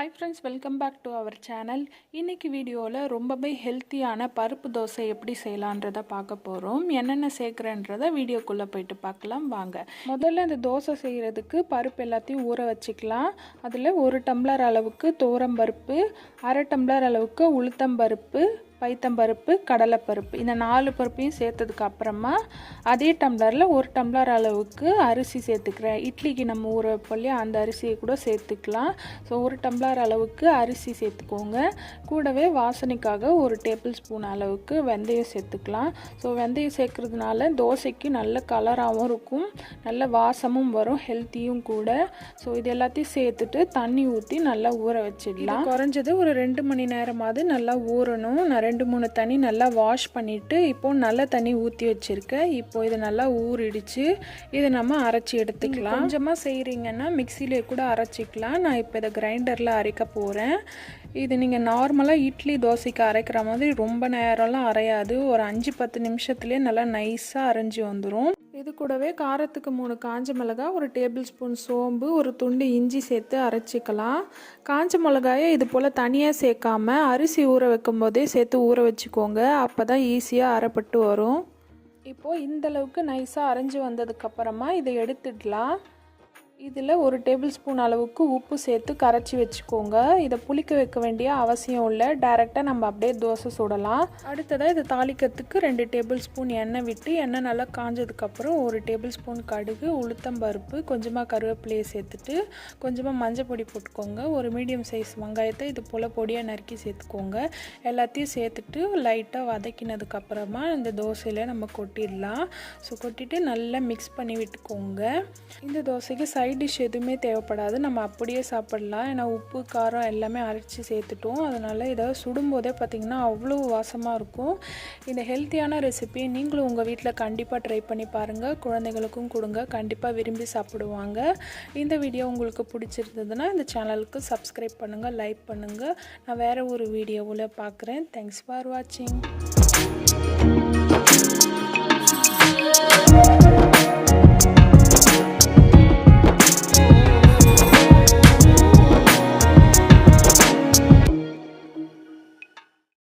Hi friends welcome back to our channel இன்றைக்கி வீடியோவில் ரொம்பவே ஹெல்த்தியான பருப்பு தோசை எப்படி செய்யலான்றதை பார்க்க போகிறோம் என்னென்ன சேர்க்குறேன்றதை வீடியோக்குள்ளே போயிட்டு பார்க்கலாம். வாங்க. முதல்ல இந்த தோசை செய்கிறதுக்கு பருப்பு எல்லாத்தையும் ஊற வச்சுக்கலாம். அதில் ஒரு டம்ளர் அளவுக்கு பருப்பு அரை டம்ளர் அளவுக்கு உளுத்தம்பருப்பு பைத்தம்பருப்பு கடலைப்பருப்பு இந்த நாலு பருப்பையும் சேர்த்ததுக்கு அப்புறமா அதே டம்ளரில் ஒரு டம்ளர் அளவுக்கு அரிசி சேர்த்துக்கிறேன். இட்லிக்கு நம்ம ஊற வைப்போம் அந்த அரிசியை கூட சேர்த்துக்கலாம். ஸோ ஒரு டம்ளர் அளவுக்கு அரிசி சேர்த்துக்கோங்க. கூடவே வாசனைக்காக ஒரு டேபிள் ஸ்பூன் அளவுக்கு வெந்தயம் சேர்த்துக்கலாம். ஸோ வெந்தயம் சேர்க்குறதுனால தோசைக்கு நல்ல கலராகவும் இருக்கும். நல்ல வாசமும் வரும் ஹெல்த்தியும் கூட. ஸோ இது எல்லாத்தையும் சேர்த்துட்டு தண்ணி ஊற்றி நல்லா ஊற வச்சிடலாம். குறைஞ்சது ஒரு ரெண்டு மணி நேரமாவது நல்லா ஊறணும். நிறைய ரெண்டு மூணு தண்ணி நல்லா வாஷ் பண்ணிவிட்டு இப்போது நல்ல தண்ணி ஊற்றி வச்சுருக்கேன். இப்போ இதை நல்லா ஊறிடுச்சு. இதை நம்ம அரைச்சி எடுத்துக்கலாம். கொஞ்சமாக செய்கிறீங்கன்னா மிக்சியிலே கூட அரைச்சிக்கலாம். நான் இப்போ இதை கிரைண்டரில் அரைக்க போகிறேன் இது நீங்கள் நார்மலாக இட்லி தோசைக்கு அரைக்கிற மாதிரி ரொம்ப நேரம்லாம் அரையாது. ஒரு அஞ்சு பத்து நிமிஷத்துலேயே நல்லா நைஸாக அரைஞ்சி வந்துடும் இது கூடவே காரத்துக்கு மூணு காஞ்ச மிளகா ஒரு டேபிள் ஸ்பூன் சோம்பு ஒரு துண்டு இஞ்சி சேர்த்து அரைச்சிக்கலாம். காஞ்ச மிளகாயை இது போல் தனியாக சேர்க்காம அரிசி ஊற வைக்கும் போதே சேர்த்து ஊற வச்சுக்கோங்க. அப்போ தான் ஈஸியாக அரைப்பட்டு வரும். இப்போது இந்தளவுக்கு நைஸாக அரைஞ்சி வந்ததுக்கப்புறமா இதை எடுத்துடலாம். இதில் ஒரு டேபிள் ஸ்பூன் அளவுக்கு உப்பு சேர்த்து கரைச்சி வச்சுக்கோங்க. இதை புளிக்க வைக்க வேண்டிய அவசியம் இல்லை. டைரெக்டாக நம்ம அப்படியே தோசை சுடலாம். அடுத்ததாக இதை தாளிக்கிறதுக்கு ரெண்டு டேபிள் ஸ்பூன் எண்ணெய் விட்டு எண்ணெய் நல்லா காஞ்சதுக்கப்புறம் ஒரு டேபிள் ஸ்பூன் கடுகு உளுத்தம்பருப்பு கொஞ்சமாக கருவேப்பிலையை சேர்த்துட்டு கொஞ்சமாக மஞ்சள் பொடி போட்டுக்கோங்க. ஒரு மீடியம் சைஸ் வெங்காயத்தை இது போல் பொடியாக நறுக்கி சேர்த்துக்கோங்க. எல்லாத்தையும் சேர்த்துட்டு லைட்டாக வதக்கினதுக்கப்புறமா இந்த தோசையில் நம்ம கொட்டிடலாம். ஸோ கொட்டிட்டு நல்லா மிக்ஸ் பண்ணி விட்டுக்கோங்க. இந்த தோசைக்கு சைட் சைட் டிஷ் எதுவுமே தேவைப்படாது. நம்ம அப்படியே சாப்பிடலாம். ஏன்னா உப்பு காரம் எல்லாமே அரைச்சி சேர்த்துட்டோம். அதனால் இதை சுடும்போதே பார்த்திங்கன்னா அவ்வளோ வாசமாக இருக்கும். இந்த ஹெல்த்தியான ரெசிபி நீங்களும் உங்கள் வீட்டில் கண்டிப்பாக ட்ரை பண்ணி பாருங்கள் குழந்தைகளுக்கும் கொடுங்க. கண்டிப்பாக விரும்பி சாப்பிடுவாங்க. இந்த வீடியோ உங்களுக்கு பிடிச்சிருந்ததுன்னா இந்த சேனலுக்கு சப்ஸ்கிரைப் பண்ணுங்கள் லைக் பண்ணுங்கள் நான் வேறு ஒரு வீடியோவில் பார்க்குறேன். தேங்க்ஸ் ஃபார் வாட்சிங்